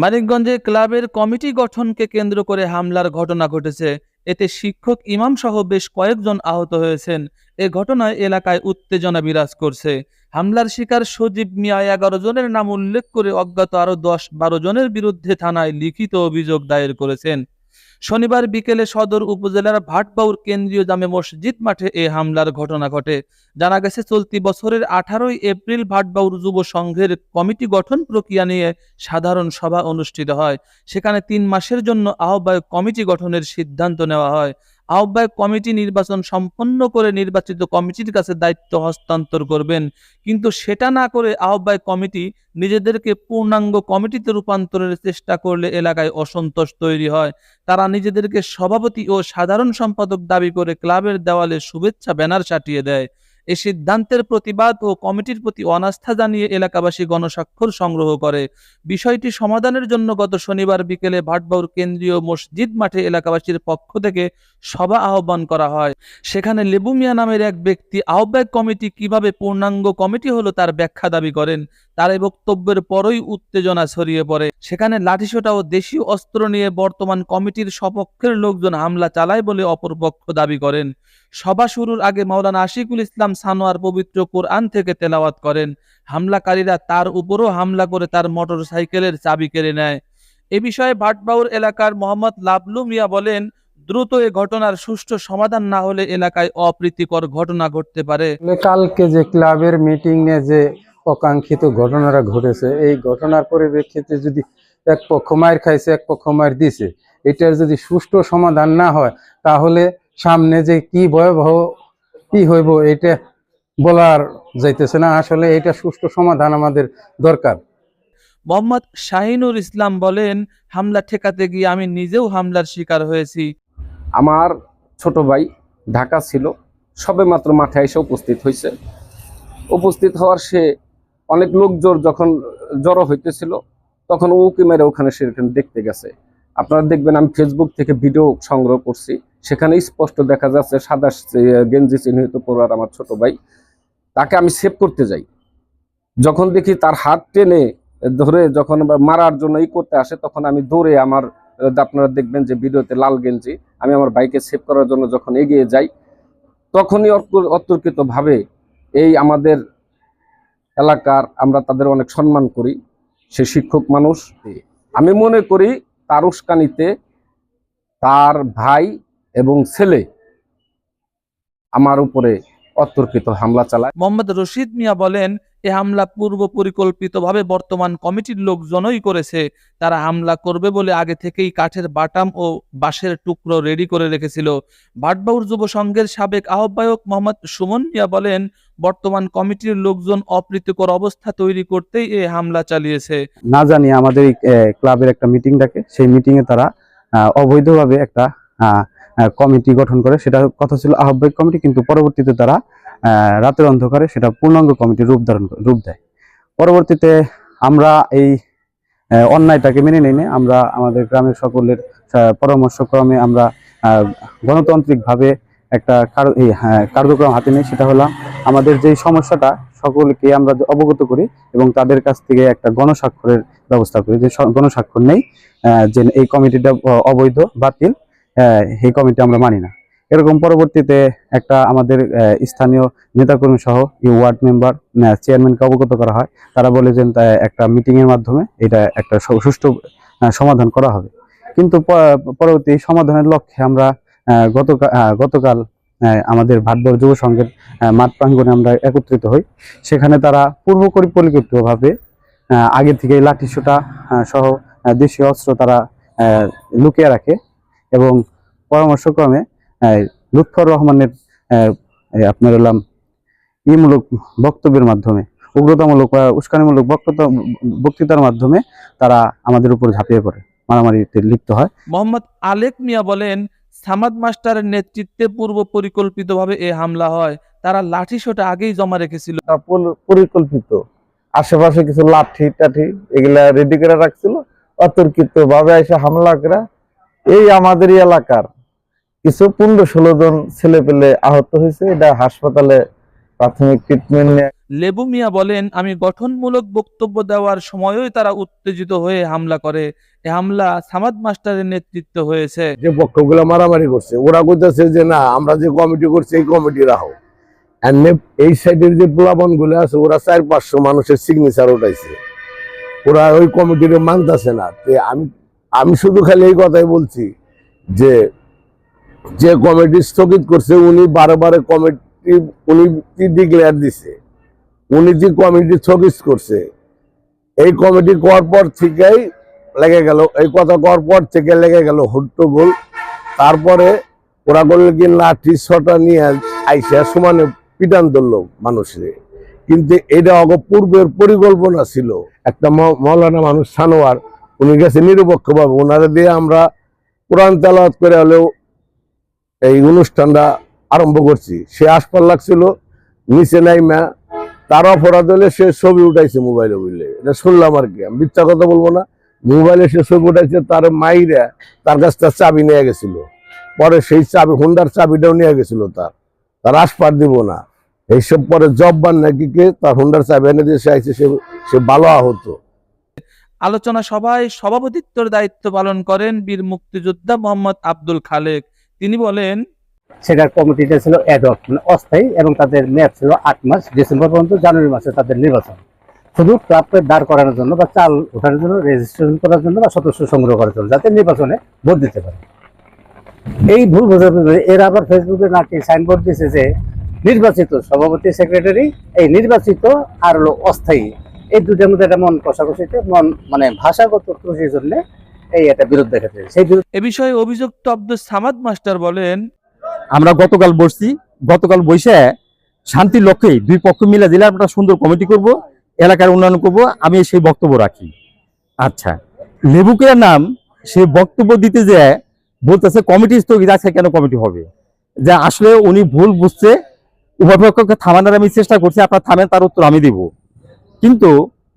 মানিকগঞ্জে ক্লাবের কমিটি গঠনকে কেন্দ্র করে হামলার ঘটনা ঘটেছে। এতে শিক্ষক ইমাম সহ বেশ কয়েকজন আহত হয়েছেন। এ ঘটনায় এলাকায় উত্তেজনা বিরাজ করছে। হামলার শিকার সজীব মিয়া এগারো জনের নাম উল্লেখ করে অজ্ঞাত আরও দশ বারো জনের বিরুদ্ধে থানায় লিখিত অভিযোগ দায়ের করেছেন। শনিবার বিকেলে সদর উপজেলার ভাটবাউর কেন্দ্রীয় জামে মসজিদ মাঠে এ হামলার ঘটনা ঘটে। জানা গেছে, চলতি বছরের আঠারোই এপ্রিল ভাটবাউর যুব সংঘের কমিটি গঠন প্রক্রিয়া নিয়ে সাধারণ সভা অনুষ্ঠিত হয়। সেখানে তিন মাসের জন্য আহ্বায়ক কমিটি গঠনের সিদ্ধান্ত নেওয়া হয়। আহ্বায়ক কমিটি নির্বাচন সম্পন্ন করে নির্বাচিত কমিটির কাছে দায়িত্ব হস্তান্তর করবেন। কিন্তু সেটা না করে আহ্বায়ক কমিটি নিজেদেরকে পূর্ণাঙ্গ কমিটিতে রূপান্তরের চেষ্টা করলে এলাকায় অসন্তোষ তৈরি হয়। তারা নিজেদেরকে সভাপতি ও সাধারণ সম্পাদক দাবি করে ক্লাবের দেওয়ালে শুভেচ্ছা ব্যানার সাটিয়ে দেয়। এই সিদ্ধান্তের প্রতিবাদ ও কমিটির প্রতি অনাস্থা জানিয়ে এলাকাবাসী গণস্বাক্ষর সংগ্রহ করে। বিষয়টি সমাধানের জন্য গত শনিবার বিকেলে ভাটবাউর কেন্দ্রীয় মসজিদ মাঠে এলাকাবাসীর পক্ষ থেকে সভা আহ্বান করা হয়। সেখানে লেবু মিয়া নামের এক ব্যক্তি আহ্বায়ক কমিটি কীভাবে পূর্ণাঙ্গ কমিটি হলো তার ব্যাখ্যা দাবি করেন। তার এই বক্তব্যের পরই উত্তেজনা ছড়িয়ে পড়ে। সেখানে লাঠিসোঁটা ও দেশীয় অস্ত্র নিয়ে বর্তমান কমিটির সপক্ষের লোকজন হামলা চালায় বলে অপরপক্ষ দাবি করেন। সভা শুরুর আগে মাওলানা আশিকুল ইসলাম সানোয়ার পবিত্র কোরআন থেকে তেলাওয়াত করেন। হামলাকারীরা তার উপরও হামলা করে তার মোটর সাইকেলের চাবি কেড়ে নেয়। এ বিষয়ে ভাটবাউর এলাকার মোহাম্মদ লাবলু মিয়া বলেন, দ্রুত এ ঘটনার সুষ্ঠু সমাধান না হলে এলাকায় অপ্রীতিকর ঘটনা ঘটতে পারে। কালকে যে ক্লাবের মিটিং এ যে অকাঙ্ক্ষিত ঘটনাটা ঘটেছে। এই ঘটনার পরিপ্রেক্ষিতে যদি এক পক্ষ মায়ের খাইছে এক পক্ষ মায়ের দিছে এটার যদি সুষ্ঠু সমাধান না হয় তাহলে সামনে যে কি ভয়াবহ কি হইব এটা বলার যাইতেছে না। আসলে এটা সুষ্ঠু সমাধান আমাদের দরকার। মোহাম্মদ শাহিনুর ইসলাম বলেন হামলা ঠেকাতে গিয়ে আমি নিজেও হামলার শিকার হয়েছি। আমার ছোট ভাই ঢাকা ছিল সবে মাত্র মাঠে এসে উপস্থিত হয়েছে। উপস্থিত হওয়ার সে অনেক লোকজোর যখন জড়ো হইতেছিল, তখন ও উকি মেরে ওখানে সেখানে দেখতে গেছে। আপনারা দেখবেন আমি ফেসবুক থেকে ভিডিও সংগ্রহ করছি। সেখানে স্পষ্ট দেখা যাচ্ছে সাদা গেঞ্জি চিহ্নিত পড়ার আমার ছোট ভাই। তাকে আমি সেভ করতে যাই। যখন দেখি তার হাত টেনে ধরে যখন মারার জন্য ই করতে আসে, তখন আমি দৌড়ে আমার, আপনারা দেখবেন যে ভিডিওতে লাল গেঞ্জি, আমি আমার বাইকে সেভ করার জন্য যখন এগিয়ে যাই, তখনই অতর্কিত ভাবে এই আমাদের এলাকার আমরা তাদের অনেক সম্মান করি। সে শিক্ষক মানুষ। আমি মনে করি তার উস্কানিতে তার ভাই এবং ছেলে আমার উপরে অতর্কিত হামলা চালায়। মোহাম্মদ রশিদ মিয়া বলেন এ হামলা পূর্ব পরিকল্পিতভাবে বর্তমান কমিটির লোকজনই করেছে। তারা হামলা করবে বলে আগে থেকেই কাঠের বাটাম ও বাঁশের টুকরো রেডি করে রেখেছিল। ভাটবাউর যুব সংঘের সাবেক আহ্বায়ক মোহাম্মদ সুমন মিয়া বলেন বর্তমান কমিটির লোকজন অপ্রীতিকর অবস্থা তৈরি করতেই এ হামলা চালিয়েছে। না জানি আমাদের এই ক্লাবের একটা মিটিং ডাকে। সেই মিটিং এ তারা অবৈধভাবে একটা কমিটি গঠন করে সেটা কথা ছিল আহ্বায়ক কমিটি কিন্তু পরবর্তীতে তারা রাতের অন্ধকারে সেটা পূর্ণাঙ্গ কমিটির রূপ ধারণ রূপ দেয়। পরবর্তীতে আমরা এই অন্যায়টাকে মেনে নিয়ে আমরা আমাদের গ্রামের সকলের পরামর্শক্রমে আমরা গণতান্ত্রিকভাবে একটা হ্যাঁ, কার্যক্রম হাতে নিই সেটা হলো আমাদের যেই সমস্যাটা সকলকে আমরা অবগত করি এবং তাদের কাছ থেকে একটা গণস্বাক্ষরের ব্যবস্থা করি। যে গণস্বাক্ষর নেই যে এই কমিটিটা অবৈধ বাতিল আহ, এই কমিটি আমরা মানি না। এরকম পরবর্তীতে একটা আমাদের স্থানীয় নেতাকর্মী সহ ওয়ার্ড মেম্বার চেয়ারম্যানকে অবগত করা হয়। তারা বলে যে তা একটা মিটিং এর মাধ্যমে এটা একটা সুষ্ঠু সমাধান করা হবে। কিন্তু পরবর্তী সমাধানের লক্ষ্যে আমরা গতকাল গতকাল আমাদের ভাটবর যুব সংঘের মাঠ প্রাঙ্গনে আমরা একত্রিত হই। সেখানে তারা পূর্ব পরিকল্পিতভাবে আগে থেকে লাঠিসোটা সহ দেশীয় অস্ত্র তারা লুকিয়ে রাখে। এবং পরামর্শক্রমে লুৎফর রহমানের আপনার হলাম ইমূলক বক্তব্যের মাধ্যমে উগ্রতামূলক বা উস্কানিমূলক বক্তৃতা বক্তৃতার মাধ্যমে তারা আমাদের উপর ঝাঁপিয়ে পড়ে মারামারিতে লিপ্ত হয়। মোহাম্মদ আলেক মিয়া বলেন সামাদ মাস্টারের নেতৃত্বে পূর্ব পরিকল্পিতভাবে এ হামলা হয়। তারা লাঠিসোঁটা আগেই জমা রেখেছিল। পরিকল্পিত। আশেপাশে কিছু লাঠি টাঠি এগুলা রেডি করে রাখছিল। অতর্কিত ভাবে এসে হামলা করা এই আমাদের এলাকার কিছু পনেরো ষোলো জন ছেলে পেলে আহত হয়েছে। এটা হাসপাতালে প্রাথমিক ট্রিটমেন্ট নিয়ে। লেবু মিয়া বলেন আমি গঠনমূলক বক্তব্য দেওয়ার সময়ই তারা উত্তেজিত হয়ে হামলা করে। এ হামলা সামাদ মাস্টারের নেতৃত্ব হয়েছে। যে পক্ষগুলো মারামারি করছে ওরা কইতেছে যে না আমরা যে কমিটি করছি এই কমিটি রাখো। নে- এই সাইডের যে প্লাবনগুলো আছে ওরা চার পাঁচশো মানুষের সিগনেচার উঠাইছে। ওরা ওই কমিটির মানতেছে না। তে আমি আমি শুধু খালি এই কথাই বলছি যে যে কমিটি স্থগিত করছে, উনি বারে বারে কমিটি, উনি ডিক্লেয়ার দিছে? উনি যে কমিটি স্থগিত করছে, এই কমিটি করার পর থেকেই লেগে গেল, এই কথা করার পর থেকে লেগে গেল হট্টগোল। তারপরে ওরা বলল কি, লাঠি ছটা নিয়ে আইসা সমানে পিটান ধরলো মানুষের। কিন্তু এটা অগ পূর্বের পরিকল্পনা ছিল। একটা মৌলানা মানুষ সানোয়ার উনি গেছে নিরপেক্ষভাবে। ওনারা দিয়ে আমরা কোরআন তেলাওয়াত করে হলেও এই অনুষ্ঠানটা আরম্ভ করছি। সে আসপার লাগছিল, নিচে নাইমা, তার অপরাধ হলে সে ছবি উঠাইছে মোবাইলে বুঝলে। এটা শুনলাম আর কি, আমি মিথ্যা কথা বলব না। মোবাইলে সে ছবি উঠাইছে, তার মাইরা তার কাছ থেকে চাবি নিয়ে গেছিল। পরে সেই চাবি, হুন্ডার চাবিটাও নিয়ে গেছিল তার। তার আসপার দিব না। এইসব পরে জব্বান নাকি কে? তার হুন্ডার চাবি এনে দিয়ে সে আইছে, সে সে ভালো আহত। আলোচনা সভায় সভাপতিত্বের দায়িত্ব পালন করেন বীর মুক্তিযোদ্ধা মোহাম্মদ আব্দুল খালেক। তিনি বলেন, সেটার কমিটিটা ছিল অ্যাডক মানে অস্থায়ী এবং তাদের মেয়াদ ছিল আট মাস, ডিসেম্বর পর্যন্ত জানুয়ারি মাসে তাদের নির্বাচন। শুধু ক্লাবকে দাঁড় করানোর জন্য বা চাল ওঠানোর জন্য রেজিস্ট্রেশন করার জন্য বা সদস্য সংগ্রহ করার জন্য, যাতে নির্বাচনে ভোট দিতে পারে। এই ভুল বোঝাবুঝি, এরা আবার ফেসবুকে নাকি সাইনবোর্ড দিয়েছে যে, নির্বাচিত সভাপতি সেক্রেটারি এই নির্বাচিত আর হলো অস্থায়ী। এই দুটার মধ্যে একটা মন কষাকষিতে মন মানে ভাষাগত ত্রুটির জন্য এই একটা বিরোধ দেখাচ্ছে সেই বিরোধ এ বিষয়ে অভিযুক্ত আব্দুল সামাদ মাস্টার বলেন আমরা গতকাল বসছি গতকাল বসে শান্তির লক্ষ্যেই দুই পক্ষ মিলে দিলে আমরা একটা সুন্দর কমিটি করব এলাকার উন্নয়ন করব আমি সেই বক্তব্য রাখি। আচ্ছা লেবুকের নাম সে বক্তব্য দিতে যে বলতেছে কমিটি স্থগিত আছে কেন কমিটি হবে? যে আসলে উনি ভুল বুঝছে উভয় পক্ষকে থামানোর আমি চেষ্টা করছি আপনার থামেন তার উত্তর আমি দিব। কিন্তু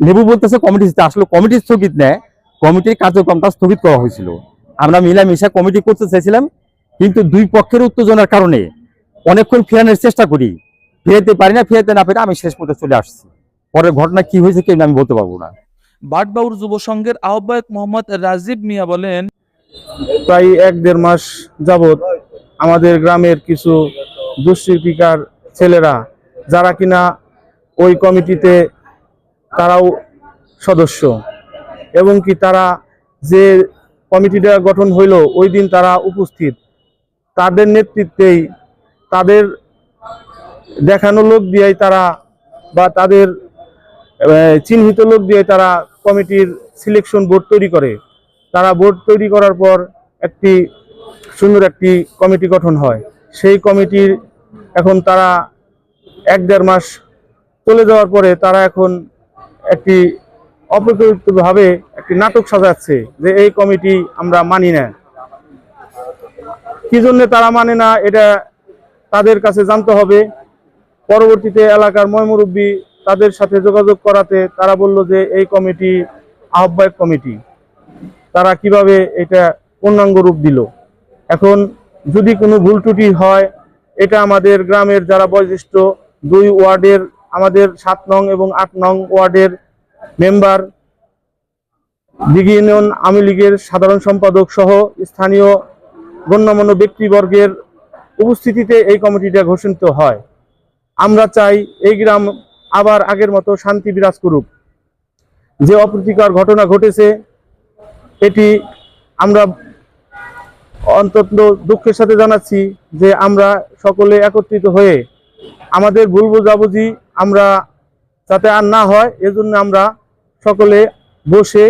লেবু বলতেছে কমিটি আসলে কমিটি স্থগিত নেয় কমিটির কার্যক্রমটা স্থগিত করা হয়েছিল। আমরা মিলামিশা কমিটি করতে চাইছিলাম কিন্তু দুই পক্ষের উত্তেজনার কারণে অনেকক্ষণ ফেরানোর চেষ্টা করি। ফেরাতে পারি না ফেরাতে না পেরে আমি শেষ পর্যন্ত চলে আসছি। পরের ঘটনা কি হয়েছে কেউ আমি বলতে পারব না। বাটবাউর যুব সংঘের আহ্বায়ক মোহাম্মদ রাজীব মিয়া বলেন প্রায় এক দেড় মাস যাবৎ আমাদের গ্রামের কিছু দুষ্কৃতিকার ছেলেরা যারা কিনা ওই কমিটিতে তারাও সদস্য। এবং কি তারা যে কমিটিটা গঠন হইল, ওই দিন তারা উপস্থিত। তাদের নেতৃত্বেই তাদের দেখানো লোক দিয়েই তারা বা তাদের চিহ্নিত লোক দিয়ে তারা কমিটির সিলেকশন বোর্ড তৈরি করে। তারা বোর্ড তৈরি করার পর একটি সুন্দর একটি কমিটি গঠন হয়। সেই কমিটির এখন তারা এক দেড় মাস চলে যাওয়ার পরে তারা এখন একটি অপ্রচলিতভাবে একটি নাটক সাজাচ্ছে যে এই কমিটি আমরা মানি না। কি জন্য তারা মানে না, এটা তাদের কাছে জানতে হবে। পরবর্তীতে এলাকার ময়মুরব্বী তাদের সাথে যোগাযোগ করাতে তারা বলল যে এই কমিটি আহ্বায়ক কমিটি। তারা কীভাবে এটা পূর্ণাঙ্গ রূপ দিল? এখন যদি কোনো ভুল ত্রুটি হয়, এটা আমাদের গ্রামের যারা বয়োজ্যেষ্ঠ দুই ওয়ার্ডের আমাদের সাত নং এবং আট নং ওয়ার্ডের মেম্বার, দিঘি ইউনিয়ন আওয়ামী লীগের সাধারণ সম্পাদক সহ স্থানীয় গণ্যমান্য ব্যক্তিবর্গের উপস্থিতিতে এই কমিটিটা ঘোষিত হয়। আমরা চাই এই গ্রাম আবার আগের মতো শান্তি বিরাজ করুক। যে অপ্রীতিকর ঘটনা ঘটেছে, এটি আমরা অন্তত দুঃখের সাথে জানাচ্ছি যে আমরা সকলে একত্রিত হয়ে আমাদের ভুল বোঝাবুঝি আমরা যাতে আর না হয়, এজন্য আমরা সকলে বসে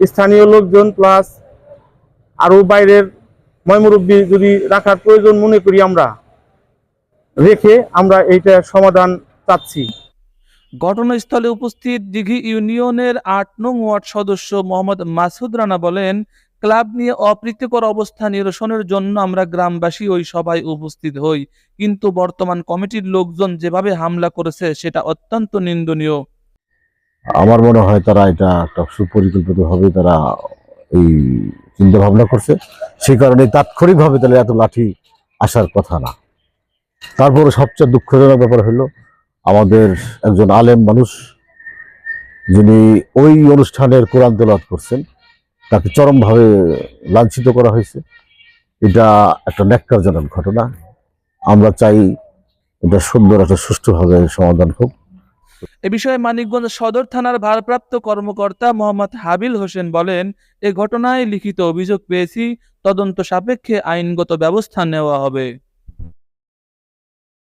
স্থানীয় লোকজন প্লাস আরও বাইরের ময়মুরব্বী যদি রাখার প্রয়োজন মনে করি আমরা, রেখে আমরা এইটা সমাধান চাচ্ছি। ঘটনাস্থলে উপস্থিত দিঘি ইউনিয়নের আট নং ওয়ার্ড সদস্য মোহাম্মদ মাসুদ রানা বলেন ক্লাব নিয়ে অপ্রীতিকর অবস্থা নিরসনের জন্য আমরা গ্রামবাসী ওই সভায় উপস্থিত হই। কিন্তু বর্তমান কমিটির লোকজন যেভাবে হামলা করেছে, সেটা অত্যন্ত নিন্দনীয়। আমার মনে হয় তারা এটা একটা সুপরিকল্পিত ভাবে তারা এই চিন্তা ভাবনা করছে। সেই কারণে তাৎক্ষণিকভাবে তাহলে এত লাঠি আসার কথা না। তারপরে সবচেয়ে দুঃখজনক ব্যাপার হলো, আমাদের একজন আলেম মানুষ, যিনি ওই অনুষ্ঠানের কোরআন তেলাওয়াত করছেন তাকে চরমভাবে লাঞ্ছিত করা হয়েছে। এটা একটা ন্যাক্কারজনক ঘটনা। আমরা চাই এটা সুন্দর, একটা সুষ্ঠুভাবে সমাধান হোক। এ বিষয়ে মানিকগঞ্জ সদর থানার ভারপ্রাপ্ত কর্মকর্তা মোহাম্মদ হাবিল হোসেন বলেন, এ ঘটনায় লিখিত অভিযোগ পেয়েছি, তদন্ত সাপেক্ষে আইনগত ব্যবস্থা নেওয়া হবে।